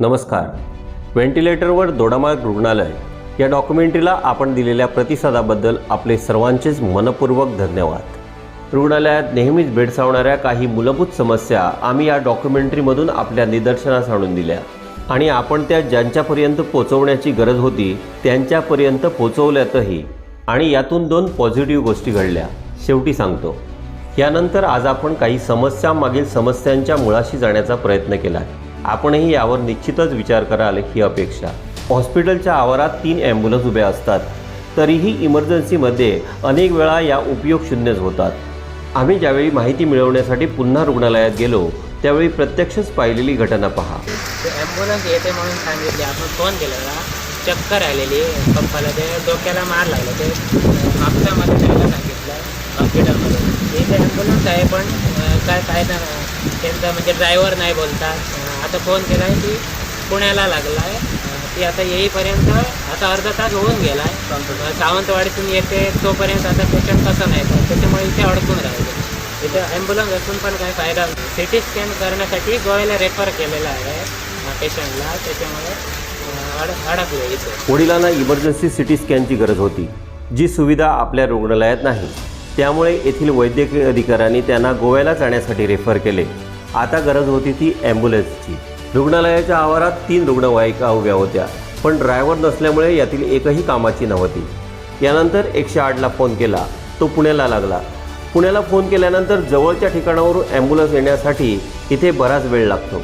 नमस्कार. व्हेंटिलेटरवर दोडामार्ग रुग्णालय या डॉक्युमेंटरीला आपण दिलेल्या प्रतिसादाबद्दल आपले सर्वांचेच मनपूर्वक धन्यवाद. रुग्णालयात नेहमीच भेडसावणाऱ्या काही मूलभूत समस्या आम्ही या डॉक्युमेंटरीमधून आपल्या निदर्शनास आणून दिल्या आणि आपण त्या ज्यांच्यापर्यंत पोचवण्याची गरज होती त्यांच्यापर्यंत पोचवल्यातही आणि यातून दोन पॉझिटिव्ह गोष्टी घडल्या. शेवटी सांगतो. यानंतर आज आपण काही समस्यांमागील समस्यांच्या मुळाशी जाण्याचा प्रयत्न केला आपणही यावर निश्चितच विचार कराल ही अपेक्षा. हॉस्पिटलच्या आवारात तीन ॲम्ब्युलन्स उभ्या असतात. तरीही इमर्जन्सीमध्ये अनेक वेळा या उपयोग शून्यच होतात. आम्ही ज्यावेळी माहिती मिळवण्यासाठी पुन्हा रुग्णालयात गेलो त्यावेळी प्रत्यक्षच पाहिलेली घटना पहा. ॲम्ब्युलन्स येते म्हणून सांगितले. आपण फोन केला चक्कर आलेली पप्पाला ते डोक्याला मार लागला. ते हापसामध्ये जायला सांगितलं हॉस्पिटलमध्ये. इथे ॲम्ब्युलन्स आहे पण काय काय नाही. त्यांचा म्हणजे ड्रायव्हर नाही बोलतात. आता फोन केला आहे की पुण्याला लागला आहे ती आता येईपर्यंत आता अर्धा तास होऊन गेला आहे सावंतवाडीतून येते तोपर्यंत आता पेशंट कसं नाही तर त्याच्यामुळे इथे अडकून राहिले. इथे ॲम्ब्युलन्स असून पण काही फायदा सी टी स्कॅन करण्यासाठी गोव्याला रेफर केलेला आहे पेशंटला त्याच्यामुळे अडकले इथे. वडिलांना इमर्जन्सी सिटी स्कॅनची गरज होती जी सुविधा आपल्या रुग्णालयात नाही. त्यामुळे येथील वैद्यकीय अधिकाऱ्यांनी त्यांना गोव्याला जाण्यासाठी रेफर केले. आता गरज होती ती ॲम्ब्युलन्सची. रुग्णालयाच्या आवारात तीन रुग्णवाहिका उभ्या होत्या पण ड्रायव्हर नसल्यामुळे यातील एकही कामाची नव्हती. यानंतर एकशे आठला फोन केला तो पुण्याला लागला. पुण्याला फोन केल्यानंतर जवळच्या ठिकाणावरून ॲम्ब्युलन्स येण्यासाठी इथे बराच वेळ लागतो.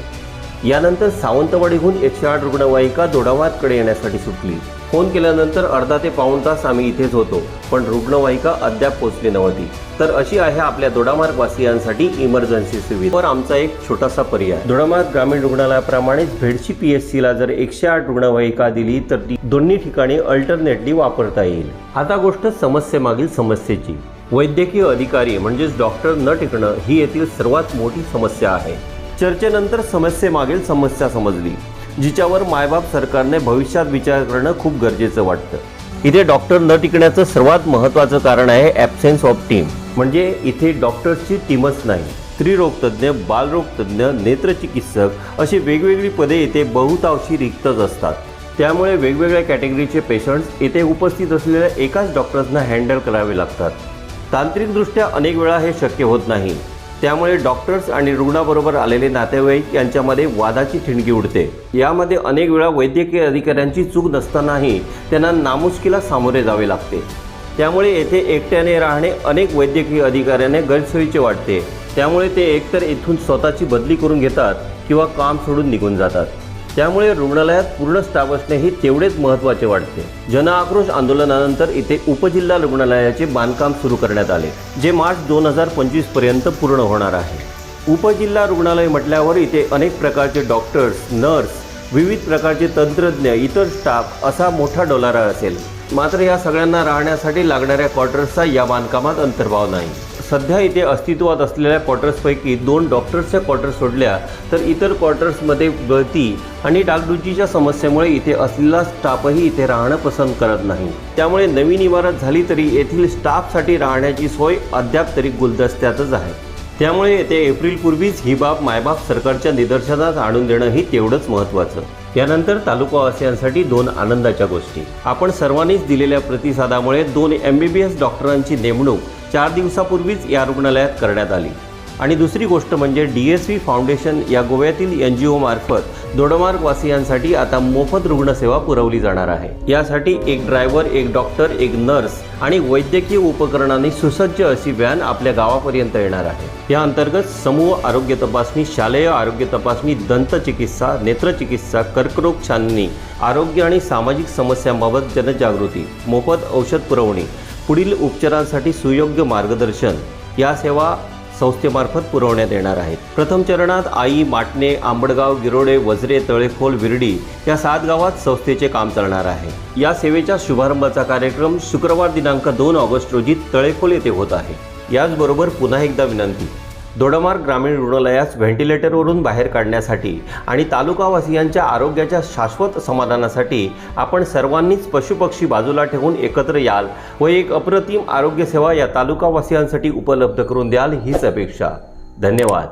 यानंतर सावंतवाडीहून एकशे आठ रुग्णवाहिका दोडामार्गकडे येण्यासाठी सुटली. फोन केल्यानंतर अर्धा ते पाऊण तास आम्ही इथेच होतो पण रुग्णवाहिका अद्याप पोहोचली नव्हती. तर अशी आहे आपल्या दोडामार्ग वासियांसाठी इमर्जन्सी सुविधा. तर आमचा एक छोटासा पर्याय. दोडामार्ग ग्रामीण रुग्णालयाप्रमाणेच भेडची पी एस सीला जर एकशे आठ रुग्णवाहिका दिली तर ती दोन्ही ठिकाणी अल्टरनेटली वापरता येईल. आता गोष्ट समस्येमागील समस्येची. वैद्यकीय अधिकारी म्हणजेच डॉक्टर न टिकणं ही येथील सर्वात मोठी समस्या आहे. चर्चेनंतर समस्येमागील समस्या समजली जिच्यावर मायबाप सरकारने भविष्यात विचार करणं खूप गरजेचं वाटतं. इथे डॉक्टर न टिकण्याचं सर्वात महत्त्वाचं कारण आहे ॲब्सेन्स ऑफ टीम म्हणजे इथे डॉक्टर्सची टीमच नाही स्त्रीरोगतज्ञ बालरोगतज्ञ नेत्रचिकित्सक अशी वेगवेगळी पदे इथे बहुतांशी रिक्तच असतात. त्यामुळे वेगवेगळ्या कॅटेगरीचे पेशंट्स इथे उपस्थित असलेल्या एकाच डॉक्टर्सना हँडल करावे लागतात. तांत्रिकदृष्ट्या अनेक वेळा हे शक्य होत नाही. त्यामुळे डॉक्टर्स आणि रुग्णाबरोबर आलेले नातेवाईक यांच्यामध्ये वादाची ठिणगी उडते. यामध्ये अनेक वेळा वैद्यकीय अधिकाऱ्यांची चूक नसतानाही त्यांना नामुष्कीला सामोरे जावे लागते. त्यामुळे येथे एकट्याने राहणे अनेक वैद्यकीय अधिकाऱ्यांना गैरसोयीचे वाटते. त्यामुळे ते एकतर इथून स्वतःची बदली करून घेतात किंवा काम सोडून निघून जातात. त्यामुळे रुग्णालयात पूर्ण स्टाफ असणे हे तेवढेच महत्त्वाचे वाटते. जनआक्रोश आंदोलनानंतर इथे उपजिल्हा रुग्णालयाचे बांधकाम सुरू करण्यात आले जे मार्च दोन हजार पंचवीसपर्यंत पूर्ण होणार आहे. उपजिल्हा रुग्णालय म्हटल्यावर इथे अनेक प्रकारचे डॉक्टर्स नर्स विविध प्रकारचे तंत्रज्ञ इतर स्टाफ असा मोठा डोलारा असेल. मात्र या सगळ्यांना राहण्यासाठी लागणाऱ्या क्वार्टर्सचा या बांधकामात अंतर्भाव नाही. सध्या इथे अस्तित्वात असलेल्या क्वार्टर्सपैकी दोन डॉक्टर्सच्या क्वार्टर्स सोडल्या तर इतर क्वार्टर्समध्ये गळती आणि डागडुजीच्या समस्येमुळे इथे असलेला स्टाफही इथे राहणं पसंत करत नाही. त्यामुळे नवीन इमारत झाली तरी येथील स्टाफसाठी राहण्याची सोय अद्याप तरी गुलदस्त्यातच आहे. त्यामुळे येते एप्रिलपूर्वीच ही बाब मायबाप सरकारच्या निदर्शनास आणून देणंही तेवढंच महत्त्वाचं. यानंतर तालुकावासियांसाठी दोन आनंदाच्या गोष्टी. आपण सर्वांनीच दिलेल्या प्रतिसादामुळे दोन एम बी बी एस डॉक्टरांची नेमणूक चार दिवसापूर्वीच या रुग्णालयात करण्यात आली. आणि दुसरी गोष्ट म्हणजे डी एस व्ही फाउंडेशन या गोव्यातील एन जी ओमार्फत दोडमार्गवासियांसाठी आता मोफत रुग्णसेवा पुरवली जाणार आहे. यासाठी एक ड्रायव्हर एक डॉक्टर एक नर्स आणि वैद्यकीय उपकरणांनी सुसज्ज अशी व्हॅन आपल्या गावापर्यंत येणार आहे. या अंतर्गत समूह आरोग्य तपासणी शालेय आरोग्य तपासणी दंतचिकित्सा नेत्रचिकित्सा कर्करोग छाननी आरोग्य आणि सामाजिक समस्यांबाबत जनजागृती मोफत औषध पुरवणी पुढील उपचारांसाठी सुयोग्य मार्गदर्शन या सेवा संस्थेमार्फत पुरवण्यात येणार आहेत. प्रथम चरणात आई माटणे आंबडगाव गिरोडे वजरे तळेखोल विरडी या सात गावात संस्थेचे काम चालणार आहे. या सेवेच्या शुभारंभाचा कार्यक्रम शुक्रवार दिनांक दोन ऑगस्ट रोजी तळेखोल येथे होत आहे. याचबरोबर पुन्हा एकदा विनंती दोडमार्ग ग्रामीण रुग्णालयास व्हेंटिलेटरवरून बाहेर काढण्यासाठी आणि तालुकावासियांच्या आरोग्याच्या शाश्वत समाधानासाठी आपण सर्वांनीच पशुपक्षी बाजूला ठेवून एकत्र याल व एक अप्रतिम आरोग्यसेवा या तालुकावासियांसाठी उपलब्ध करून द्याल हीच अपेक्षा. धन्यवाद.